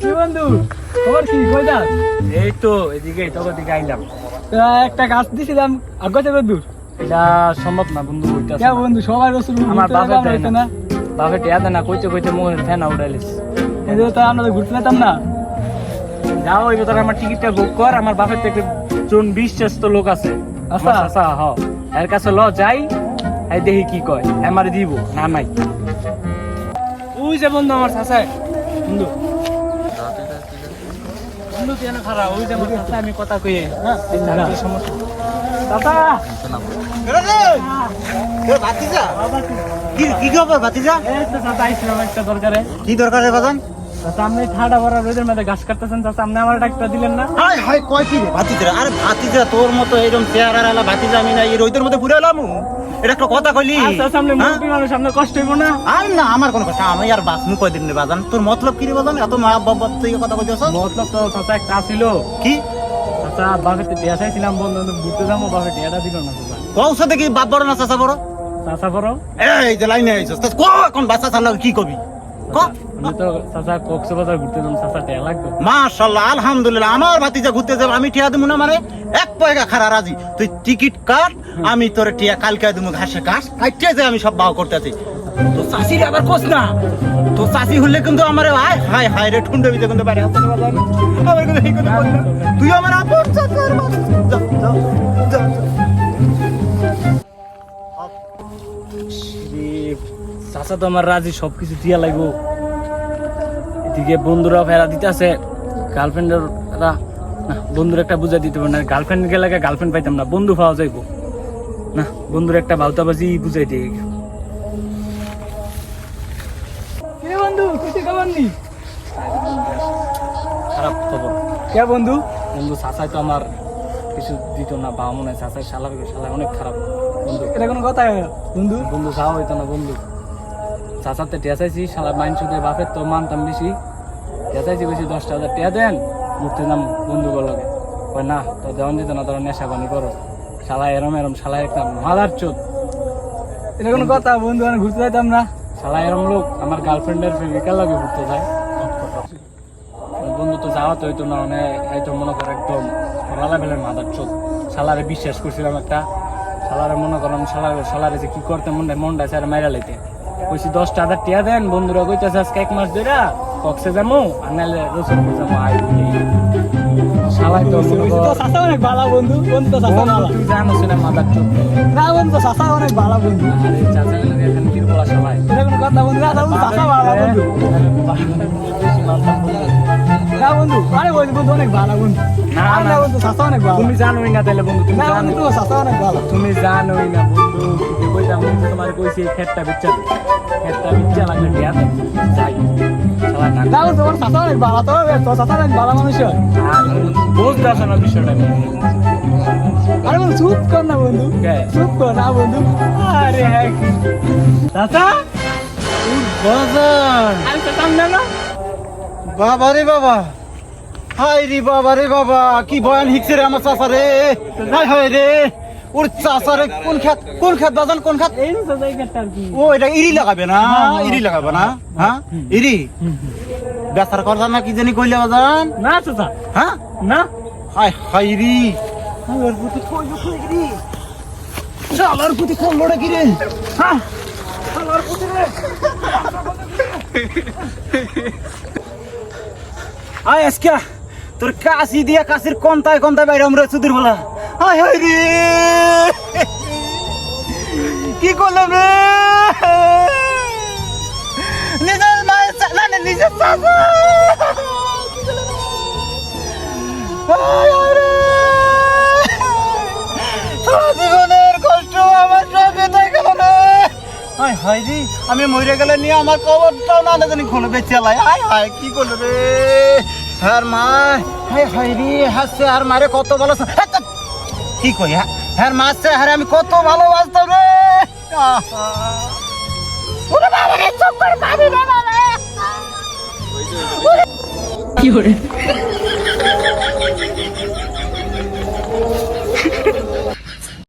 কি বন্ধু? খবর কি? কই যাস? এই তো এদিকে তোকে দিকে আইলাম। একটা গাছ দিছিলাম আগাতে কত দূর এটা সম্ভব না বন্ধু ওইটা কে বন্ধু সবাই রসুন আমার বাপের দেয় হইতো না। না টিয়া দেয় না কইতে কইতে মুখের ফ্যান উড়াইলিস এই তো আমরা ঘুরতে যেতাম না। যাও ওই তোর আমার টিকিটটা বুক কর আমার বাপের থেকে জন বিশ্বস্ত লোক আছে। আচ্ছা। আচ্ছা হ। এর কাছে ল যাই এই দেখি কি কয়। আমার দিব না নাই। ওই যে বন্ধু আমার চাষায় বন্ধু বন্ধু তুই এনে খারাপ ওই যে আমার চাষা আমি কথা কই হ্যাঁ? কি সমস্যা। চাচা! ভাতিজা! কি কি খবর ভাতিজা? এই তো চাচা আইছিলাম একটা দরকারে। কি দরকার বাজান? আপনি ঠাডা ভরা রোদের মধ্যে ঘাস কাটতেছেন চাচা আপনি আমার ডাক্তার দিলেন না? হাই কয় কি রে ভাতিজা? আরে ভাতিজা তোর মতো এরকম চেহারা আলা ভাতিজা আমি না এই রোদের মধ্যে ঘুরে এলাম। এটা একটা কথা কইলি। আচ্ছা সামনে হ্যাঁ? মানুষ সামনে কষ্ট হইব না? আর না আমার কোনো কথা আমি আর বাঁচনু কয়দিন বাজান। তোর মতলব কি রে বাজান? এত মা বাবা তুই কথা কইতেছ? মতলব তো চাচা একটা ছিল কি? চাচা বাপেতে টিয়া চাইছিলাম বন্ধু ঘুরতে যাব বাপে টিয়াটা দিল না চাচা। সাথে দেখি বাপ বড় না চাচা বড়? চাচা বড়? এই যে লাইনে আইছস তো কোন বাচ্চা কি কবি? মাশাআল্লাহ আলহামদুলিল্লাহ আমার ভাতিজা ঘুরতে যাব আমি টিয়া দেবো না মারে। এক পয়গা খারা রাজি। তুই টিকিট কাট আমি তোর টিয়া কালকে দেবো ঘাসে ঘাস কাটিয়ে যে আমি সব বাও করতে আছি তো চাষি আবার কোস না। তো চাষি হলে কিন্তু আমার হাই হাই হাই রে ঠুন্ডে বিতে কিন্তু বাইরে আসতে পারলাম আমার কিন্তু এই কথা বললাম। তুই আমার আপন যা, যা, যা, চাচা তো আমার রাজি সবকিছু দিয়া লাগবো। এদিকে বন্ধুরা ফেরা দিতেছে গার্লফ্রেন্ডের না বন্ধুর একটা বুঝা দিতে পারে না গার্লফ্রেন্ড গেলে গার্লফ্রেন্ড পাইতাম না বন্ধু পাওয়া যাইবো। না বন্ধুর একটা বাউতাবাজি বুঝাই দিয়ে বন্ধু কিছু খবর খারাপ খবর। কে বন্ধু? বন্ধু চাচাই তো আমার কিছু দিত না বা মনে হয় চাচাই শালা শালা অনেক খারাপ। এটা কোনো কথা বন্ধু? বন্ধু হইতো না বন্ধু। চাচাতে শালা মাইন সুদে বাপের তো মানতাম বেশি। টিয়া চাইছি বেশি দশটা হাজার। টিয়া দেন ঘুরতে যাম বন্ধু কয় না তো দেওয়ান দিত না তোরা নেশা পানি করো। শালা এরম এরম শালা একটা মাদার চোদ। এটা কোনো কথা বন্ধু আমি ঘুরতে যেতাম না। শালা এরম লোক আমার গার্লফ্রেন্ডের প্রেমিকার লাগে ঘুরতে যায়? বন্ধু তো যাওয়া তো হইতো না মানে এই তো মনে করে একদম রালা বেলের মাদার চোদ। শালারে বিশ্বাস করছিলাম একটা শালারে মনে করলাম শালার শালারে যে কি করতে মনটা মনটা স্যার মাইরা লাইতে। কইছি দশটা হাজার টিয়া দেন বন্ধুরা কইতেছে আজকে এক মাস ধরে কক্সে যাব আর নাহলে রসুলপুর যাব আই শালাই তো মনে কর অনেক ভালো বন্ধু বন্ধু তো বন্ধু ভালো তুই জানোস না মাদার না বন্ধু চাচা অনেক ভালো বন্ধু। আরে চাচা এখন কি বলা শালাই কথা বন্ধু না বন্ধু ভালো বন্ধু। না বন্ধু আরে বন্ধু বন্ধু অনেক ভালো বন্ধু। না, না। বন্ধু চাচা অনেক ভালো। তুমি জানোই না তাহলে বন্ধু তুমি জানো তো চাচা অনেক ভালো। তুমি জানোই না বন্ধু কি কইতাম তোমার কইছি খেতটা বিচ্ছা খেতটা বিচ্ছা লাগলে দিয়া যাই শালা না। না বন্ধু তোমার চাচা অনেক ভালো তো তোর চাচা অনেক ভালো মানুষ। আর বুঝতে আসো না বিষয়টা আরে বন্ধু চুপ কর না বন্ধু। চুপ কর না বন্ধু। আরে বাজান। আরে চাচা না না। বাবা রে বাবা। হাই রে বাবা রে বাবা কি বয়ান হিকছে রে আমার চাচা রে। হাই হাই রে। ওর চাচা রে কোন খাত কোন খাত বাজান কোন খাত ও এটা ইরি লাগাবে না ইরি লাগাবে না হ্যাঁ? ইরি? বেচার কথা না কি জানি কইলে বাজান? না চাচা। হ্যাঁ? না। হাই হাই রি। আমার প্রতি কই কই রে? শালার প্রতি কোন লড়ে কি রে? হ্যাঁ শালার প্রতি রে। আয় আজকা, তোর কাশি দিয়া কাশির কন্তায় কন্তায় বাইরে আমরা সুদূর বলা। আয় হায় রে। কি করলাম রে? নিজের মায়ের চালানে, নিজের চাচা। হায় হায় রে, আমি মরে গেলে নিয়ে আমার কবরটাও না জানি খুলে বেঁচে লাই। হায় কি করল রে? হ্যাঁ মা হায় হায় রে, হাসছে আর মারে কত ভালো কি কই হ্যাঁ? হ্যাঁ মাসে হ্যাঁ আমি কত ভালোবাসতাম রে। ওরে রে করে কি